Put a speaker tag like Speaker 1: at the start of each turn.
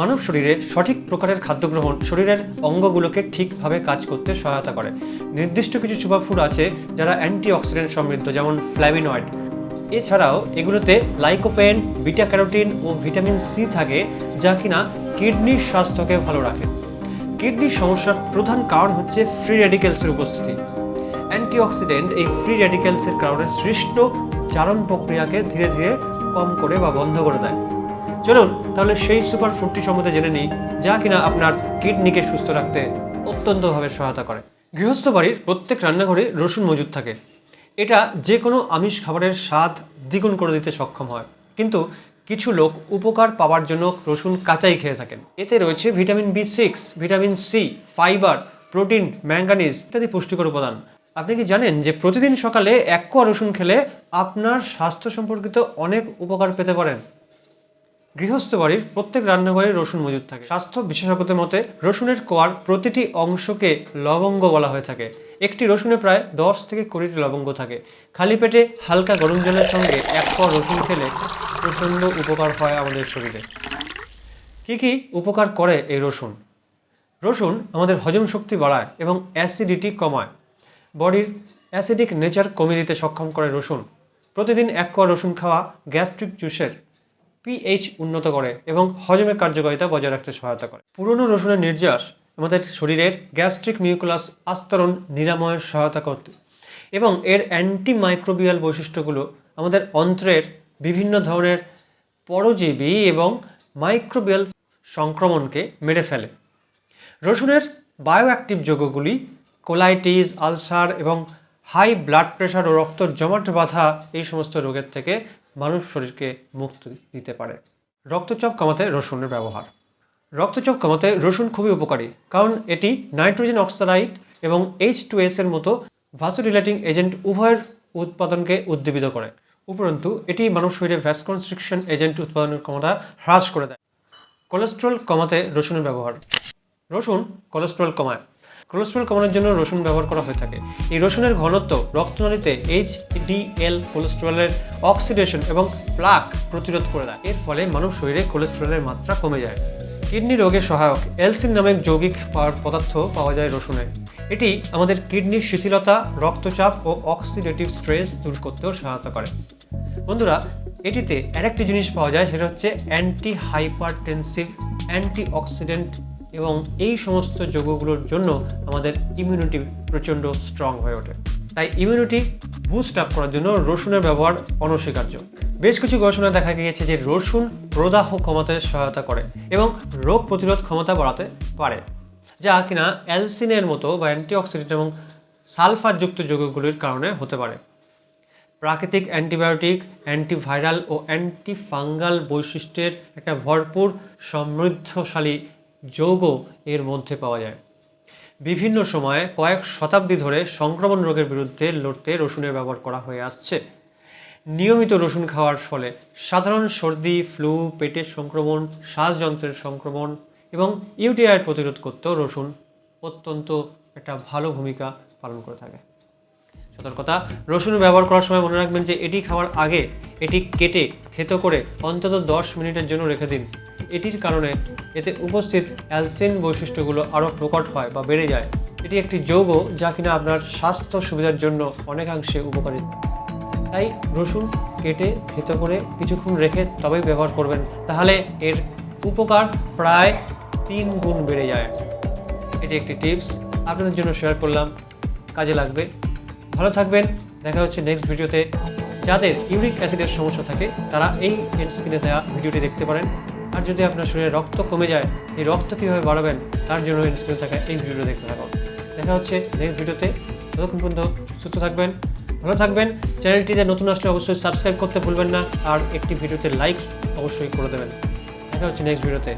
Speaker 1: মানব শরীরে সঠিক প্রকারের খাদ্য গ্রহণ শরীরের অঙ্গগুলোকে ঠিকভাবে কাজ করতে সহায়তা করে। নির্দিষ্ট কিছু সুপারফুড আছে যারা অ্যান্টিঅক্সিডেন্ট সমৃদ্ধ, যেমন ফ্ল্যাভিনয়েড এছাড়াও এগুলোতে লাইকোপেন বিটা ক্যারোটিন ও ভিটামিন সি থাকে যা কিনা কিডনির স্বাস্থ্যকে ভালো রাখে। কিডনির সমস্যার প্রধান কারণ হচ্ছে ফ্রি রেডিকেলসের উপস্থিতি। অ্যান্টিঅক্সিডেন্ট এই ফ্রি রেডিকেলসের কারণে সৃষ্ট চারণ প্রক্রিয়াকে ধীরে ধীরে কম করে বা বন্ধ করে দেয়। চলুন, তাহলে সেই সুপার ফুডটি সম্বন্ধে জেনে নিই, যা কিনা আপনার কিডনিকে সুস্থ রাখতে অত্যন্তভাবে সহায়তা করে। গৃহস্থ বাড়ির প্রত্যেক রান্নাঘরে রসুন মজুদ থাকে। এটা যে কোনো আমিষ খাবারের স্বাদ দ্বিগুণ করে দিতে সক্ষম হয়। কিন্তু কিছু লোক উপকার পাওয়ার জন্য রসুন কাঁচাই খেয়ে থাকেন। এতে রয়েছে vitamin B six, vitamin C, fibre, protein, manganese ইত্যাদি পুষ্টিকর উপাদান। আপনি কি জানেন যে প্রতিদিন সকালে এক কোয়া রসুন খেলে আপনার স্বাস্থ্য সম্পর্কিত অনেক উপকার পেতে পারেন? গৃহস্থ বাড়ির প্রত্যেক রান্নাঘরে রসুন মজুদ থাকে। স্বাস্থ্য বিশেষজ্ঞদের মতে, রসুনের কোয়ার প্রতিটি অংশকে লবঙ্গ বলা হয়ে থাকে। একটি রসুনে প্রায় দশ থেকে কুড়িটি লবঙ্গ থাকে। খালি পেটে হালকা গরম জলের সঙ্গে এক কোয়া রসুন খেলে প্রচণ্ড উপকার হয় আমাদের শরীরে। কী কী উপকার করে এই রসুন? রসুন আমাদের হজম শক্তি বাড়ায় এবং অ্যাসিডিটি কমায়। বডির অ্যাসিডিক নেচার কমিয়ে দিতে সক্ষম করে রসুন। প্রতিদিন এক কোয়া রসুন খাওয়া গ্যাস্ট্রিক জুসের পিএইচ উন্নত করে এবং হজমের কার্যকারিতা বজায় রাখতে সহায়তা করে। পুরনো রসুনের নির্যাস আমাদের শরীরের গ্যাস্ট্রিক মিউকুলাস আস্তরণ নিরাময়ের সহায়তা করতে এবং এর অ্যান্টিমাইক্রোবিয়াল বৈশিষ্ট্যগুলো আমাদের অন্ত্রের বিভিন্ন ধরনের পরজীবী এবং মাইক্রোবিয়াল সংক্রমণকে মেরে ফেলে। রসুনের বায়োঅ্যাক্টিভ যৌগগুলি কোলাইটিস, আলসার এবং হাই ব্লাড প্রেশার ও রক্ত জমাট বাঁধা এই সমস্ত রোগের থেকে মানব শরীরকে মুক্তি দিতে পারে। রক্তচাপ কমাতে রসুনের ব্যবহার। রক্তচাপ কমাতে রসুন খুবই উপকারী, কারণ এটি নাইট্রোজেন অক্সাইড এবং এইচ টু এর মতো ভাসোডিলেটিং এজেন্ট উভয়ের উৎপাদনকে উদ্দীপিত করে। উপরন্তু, এটি মানব শরীরে ভ্যাসকনস্ট্রিকশন এজেন্ট উৎপাদনের ক্ষমতা হ্রাস করে দেয়। কোলেস্ট্রল কমাতে রসুনের ব্যবহার। রসুন কোলেস্ট্রল কমায়। কোলেস্ট্রল কমানোর জন্য রসুন ব্যবহার করা হয়ে থাকে। এই রসুনের ঘনত্ব রক্তনালীতে এইচ ডিএল কোলেস্ট্রলের অক্সিডেশন এবং প্লাক প্রতিরোধ করে দেয়। এর ফলে মানব শরীরে কোলেস্ট্রলের মাত্রা কমে যায়। কিডনি রোগে সহায়ক এলসিন নামে যৌগিক পদার্থ পাওয়া যায় রসুনে। এটি আমাদের কিডনির শিথিলতা, রক্তচাপ ও অক্সিডেটিভ স্ট্রেস দূর করতেও সহায়তা করে। বন্ধুরা, এটিতে আরেকটি জিনিস পাওয়া যায়, সেটা হচ্ছে অ্যান্টি হাইপারটেনসিভ অ্যান্টি অক্সিডেন্ট এবং এই সমস্ত যৌগগুলোর জন্য আমাদের ইমিউনিটি প্রচণ্ড স্ট্রং হয়ে ওঠে। তাই ইমিউনিটি বুস্ট আপ করার জন্য রসুনের ব্যবহার অনস্বীকার্য। বেশ কিছু গবেষণায় দেখা গিয়েছে যে রসুন প্রদাহ কমাতে সহায়তা করে এবং রোগ প্রতিরোধ ক্ষমতা বাড়াতে পারে, যা কিনা অ্যালসিনের মতো বা অ্যান্টিঅক্সিডেন্ট এবং সালফারযুক্ত যৌগগুলির কারণে হতে পারে। প্রাকৃতিক অ্যান্টিবায়োটিক, অ্যান্টিভাইরাল ও অ্যান্টিফাঙ্গাল বৈশিষ্ট্যের একটা ভরপুর সমৃদ্ধশালী যৌগ এর মধ্যে পাওয়া যায়। বিভিন্ন সময়ে কয়েক শতাব্দী ধরে সংক্রমণ রোগের বিরুদ্ধে লড়তে রসুনের ব্যবহার করা হয়ে আসছে। নিয়মিত রসুন খাওয়ার ফলে সাধারণ সর্দি, ফ্লু, পেটের সংক্রমণ, শ্বাসযন্ত্রের সংক্রমণ এবং ইউটিআইয়ের প্রতিরোধ করতেও রসুন অত্যন্ত একটা ভালো ভূমিকা পালন করে থাকে। সতর্কতা, রসুন ব্যবহার করার সময় মনে রাখবেন যে এটি খাওয়ার আগে এটি কেটে থেতো করে অন্তত দশ মিনিটের জন্য রেখে দিন। এটির কারণে এতে উপস্থিত অ্যালসিন বৈশিষ্ট্যগুলো আরও প্রকট হয় বা বেড়ে যায়। এটি একটি যৌগ যা কিনা আপনার স্বাস্থ্য সুবিধার জন্য অনেকাংশে উপকারী। তাই রসুন কেটে থেতো করে কিছুক্ষণ রেখে তবেই ব্যবহার করবেন। তাহলে এর উপকার প্রায় তিন গুণ বেড়ে যায়। এটি একটি টিপস। আপনাদের জন্য শেয়ার করলাম। কাজে লাগবে। ভালো থাকবেন। দেখা হচ্ছে নেক্সট ভিডিওতে যাদের ইউরিক অ্যাসিডের সমস্যা থাকে, তারা এই স্ক্রিনে দেওয়া ভিডিওটি দেখতে পারেন। আর যদি আপনার শরীরে রক্ত কমে যায়, এই রক্ত কীভাবে বাড়াবেন, তার জন্য ইনস্ক্রিন স্ক্রিনে থাকা এই ভিডিও দেখতে থাকুন। দেখা হচ্ছে নেক্সট ভিডিওতে। ততক্ষণ পর্যন্ত সুস্থ থাকবেন, ভালো থাকবেন। চ্যানেলটিতে নতুন আসলে অবশ্যই সাবস্ক্রাইব করতে ভুলবেন না, আর একটি ভিডিওতে লাইক অবশ্যই করে দেবেন। দেখা হচ্ছে নেক্সট ভিডিওতে।